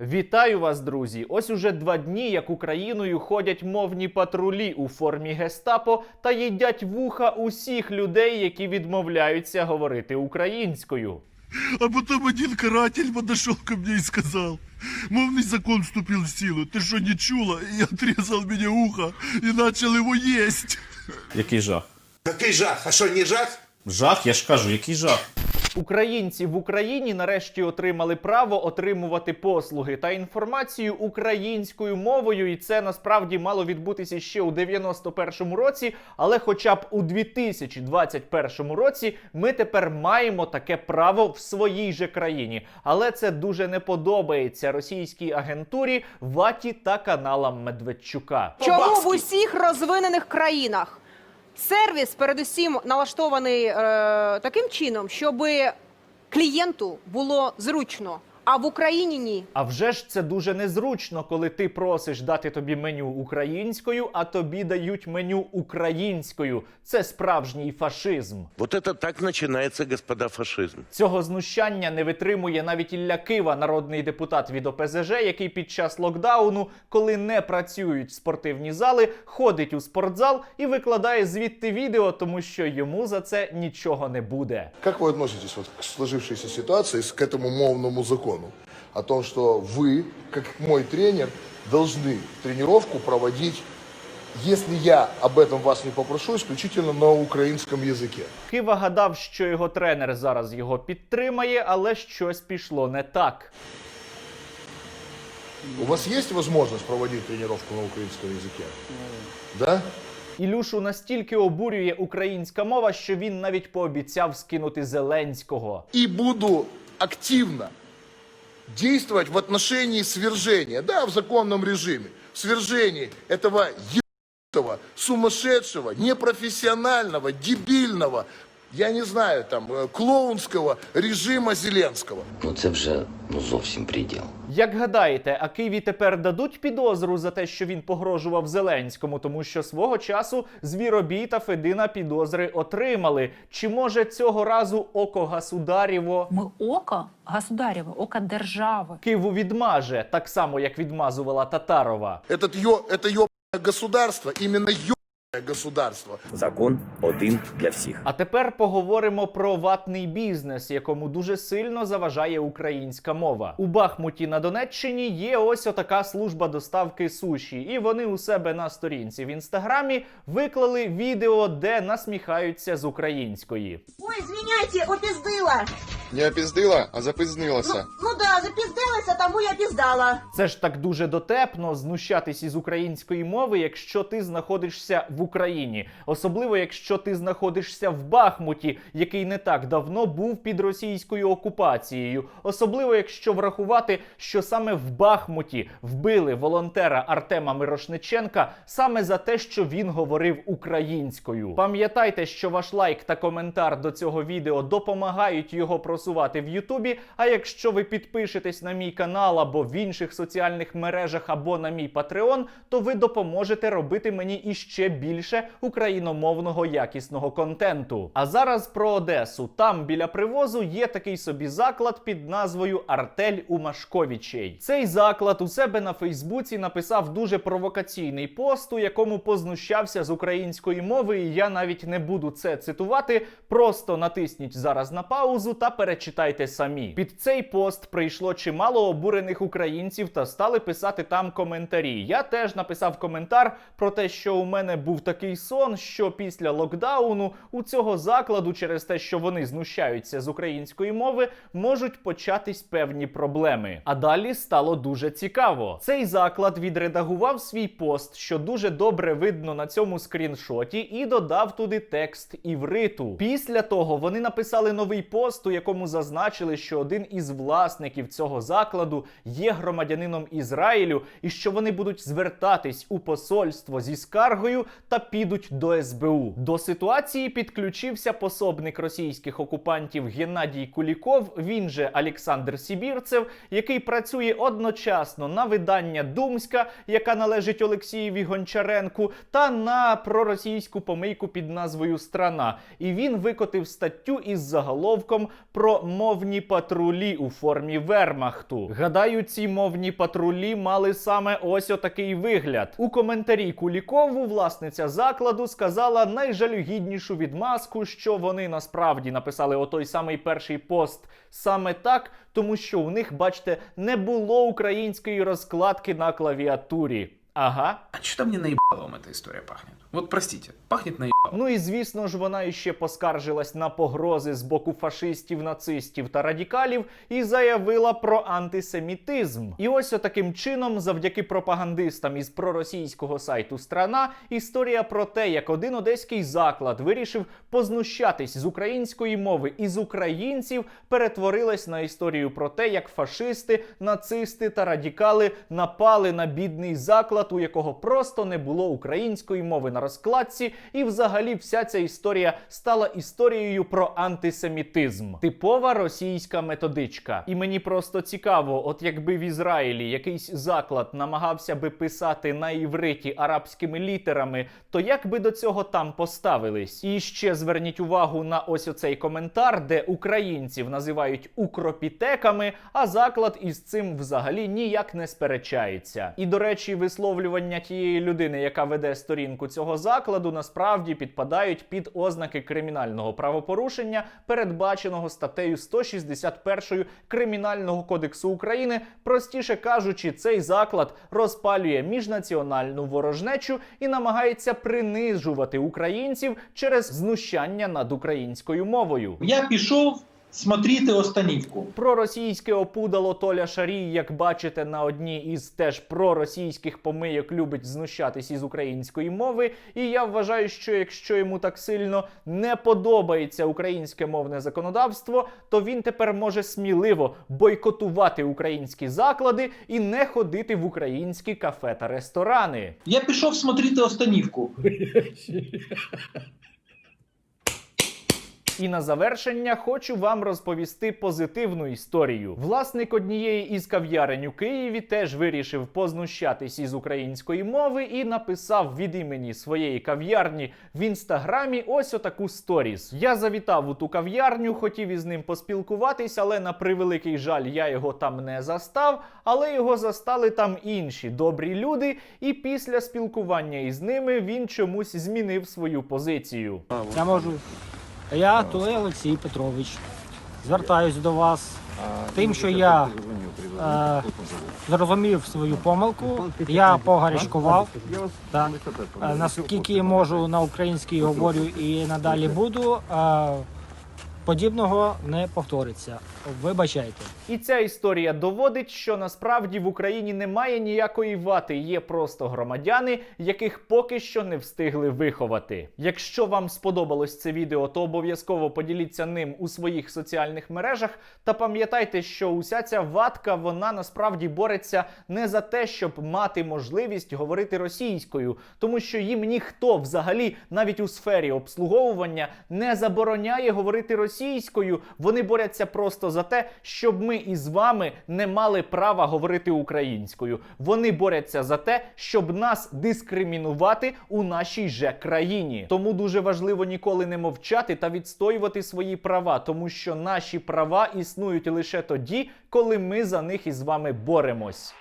Вітаю вас, друзі! Ось уже два дні, як Україною ходять мовні патрулі у формі гестапо та їдять вуха усіх людей, які відмовляються говорити українською. А потом один каратель подошел ко мне и сказал, мовный закон вступил в силу, ты что не чула? И отрезал мне ухо и начал его есть. Який жах? Який жах? А що, не жах? Жах, я ж кажу, який жах. Українці в Україні нарешті отримали право отримувати послуги та інформацію українською мовою, і це насправді мало відбутися ще у 91-му році. Але, хоча б у 2021 році, ми тепер маємо таке право в своїй же країні. Але це дуже не подобається російській агентурі, ваті та каналам Медведчука. Чому в усіх розвинених країнах сервіс передусім налаштований е, таким чином, щоб клієнту було зручно, а в Україні ні? А вже ж це дуже незручно, коли ти просиш дати тобі меню українською, а тобі дають меню українською. Це справжній фашизм. Вот это так начинается, господа, фашизм. Цього знущання не витримує навіть Ілля Кива, народний депутат від ОПЗЖ, який під час локдауну, коли не працюють спортивні зали, ходить у спортзал і викладає звідти відео, тому що йому за це нічого не буде. Как вы относитесь вот к сложившейся ситуации, с- к этому мовному закону? О том, что вы, как мой тренер, должны тренировку проводить, если я об этом вас не попрошу, исключительно на украинском языке. Кива гадав, що його тренер зараз його підтримає, але щось пішло не так. У вас есть возможность проводить тренировку на украинском языке? Да? Ілюшу настільки обурює українська мова, що він навіть пообіцяв скинути Зеленського. И буду активно действовать в отношении свержения, да, в законном режиме, в свержении этого ебаного, сумасшедшего, непрофессионального, дебильного, я не знаю, там, э, клоунского режима Зеленского. Ну це вже ну зовсім приділ. Як гадаєте, а Києві тепер дадуть підозру за те, що він погрожував Зеленському, тому що свого часу Звіробій та Федина підозри отримали. Чи може цього разу око Гасударєво Ми око государєве, око держави. Києву відмаже так само, як відмазувала Татарова? Этот ё, это ебаное государство, именно ебаное государство. Закон один для всіх. А тепер поговоримо про ватний бізнес, якому дуже сильно заважає українська мова. У Бахмуті на Донеччині є ось отака служба доставки суші, і вони у себе на сторінці в інстаграмі виклали відео, де насміхаються з української. Ой, извиняйте, опіздила. Не опіздила, а запізнилася. Ну да, запіздилася, тому я піздала. Це ж так дуже дотепно знущатись із української мови, якщо ти знаходишся в Україні, особливо якщо ти знаходишся в Бахмуті, який не так давно був під російською окупацією, особливо якщо врахувати, що саме в Бахмуті вбили волонтера Артема Мирошниченка саме за те, що він говорив українською. Пам'ятайте, що ваш лайк та коментар до цього відео допомагають його просувати в Ютубі. А якщо ви підпишетесь на мій канал або в інших соціальних мережах, або на мій Patreon, то ви допоможете робити мені іще більше україномовного якісного контенту. А зараз про Одесу. Там біля привозу є такий собі заклад під назвою Артель у Машковічей. Цей заклад у себе на Фейсбуці написав дуже провокаційний пост, у якому познущався з української мови. І я навіть не буду це цитувати. Просто натисніть зараз на паузу та перечитайте самі. Під цей пост прийшло чимало обурених українців та стали писати там коментарі. Я теж написав коментар про те, що у мене був такий сон, що після локдауну у цього закладу, через те, що вони знущаються з української мови, можуть початись певні проблеми. А далі стало дуже цікаво. Цей заклад відредагував свій пост, що дуже добре видно на цьому скріншоті, і додав туди текст івриту. Після того вони написали новий пост, у якому зазначили, що один із власників цього закладу є громадянином Ізраїлю, і що вони будуть звертатись у посольство зі скаргою та підуть до СБУ. До ситуації підключився пособник російських окупантів Геннадій Куліков, він же Олександр Сібірцев, який працює одночасно на видання Думська, яка належить Олексієві Гончаренку, та на проросійську помийку під назвою Страна. І він викотив статтю із заголовком про мовні патрулі у формі вермахту. Гадаю, ці мовні патрулі мали саме ось отакий вигляд. У коментарі Кулікову власниця закладу сказала найжалюгіднішу відмазку, що вони насправді написали отой самий перший пост саме так, тому що у них, бачите, не було української розкладки на клавіатурі. Ага. А что мне наебалом эта история пахнет? Вот простите, пахнет наебалом. Ну і звісно ж, вона іще поскаржилась на погрози з боку фашистів, нацистів та радикалів і заявила про антисемітизм. І ось отаким чином, завдяки пропагандистам із проросійського сайту Страна, історія про те, як один одеський заклад вирішив познущатись з української мови і з українців, перетворилась на історію про те, як фашисти, нацисти та радикали напали на бідний заклад, у якого просто не було української мови на розкладці, і взагалі вся ця історія стала історією про антисемітизм. Типова російська методичка. І мені просто цікаво, от якби в Ізраїлі якийсь заклад намагався би писати на івриті арабськими літерами, то як би до цього там поставились? І ще зверніть увагу на ось оцей коментар, де українців називають укропітеками, а заклад із цим взагалі ніяк не сперечається. І до речі, висловлювання тієї людини, яка веде сторінку цього закладу, насправді підпадають під ознаки кримінального правопорушення, передбаченого статтею 161 Кримінального кодексу України. Простіше кажучи, цей заклад розпалює міжнаціональну ворожнечу і намагається принижувати українців через знущання над українською мовою. Я пішов смотріти Останівку. Проросійське опудало Толя Шарій, як бачите, на одній із теж проросійських помийок любить знущатись із української мови. І я вважаю, що якщо йому так сильно не подобається українське мовне законодавство, то він тепер може сміливо бойкотувати українські заклади і не ходити в українські кафе та ресторани. Я пішов смотріти Останівку. І на завершення хочу вам розповісти позитивну історію. Власник однієї із кав'ярень у Києві теж вирішив познущатись із української мови і написав від імені своєї кав'ярні в інстаграмі ось отаку сторіс. Я завітав у ту кав'ярню, хотів із ним поспілкуватись, але на превеликий жаль, я його там не застав. Але його застали там інші добрі люди, і після спілкування із ними він чомусь змінив свою позицію. Я можу. Я Тулей Олексій Петрович. Звертаюсь до вас тим, що я е, зрозумів свою помилку. Я погарячкував. Так. Е, наскільки можу на українській говорю і надалі буду. Е, подібного не повториться. Вибачайте. І ця історія доводить, що насправді в Україні немає ніякої вати, є просто громадяни, яких поки що не встигли виховати. Якщо вам сподобалось це відео, то обов'язково поділіться ним у своїх соціальних мережах. Та пам'ятайте, що уся ця ватка вона насправді бореться не за те, щоб мати можливість говорити російською, тому що їм ніхто взагалі навіть у сфері обслуговування не забороняє говорити російською. Вони борються просто за те, щоб ми із вами не мали права говорити українською. Вони борються за те, щоб нас дискримінувати у нашій же країні. Тому дуже важливо ніколи не мовчати та відстоювати свої права, тому що наші права існують лише тоді, коли ми за них із вами боремось.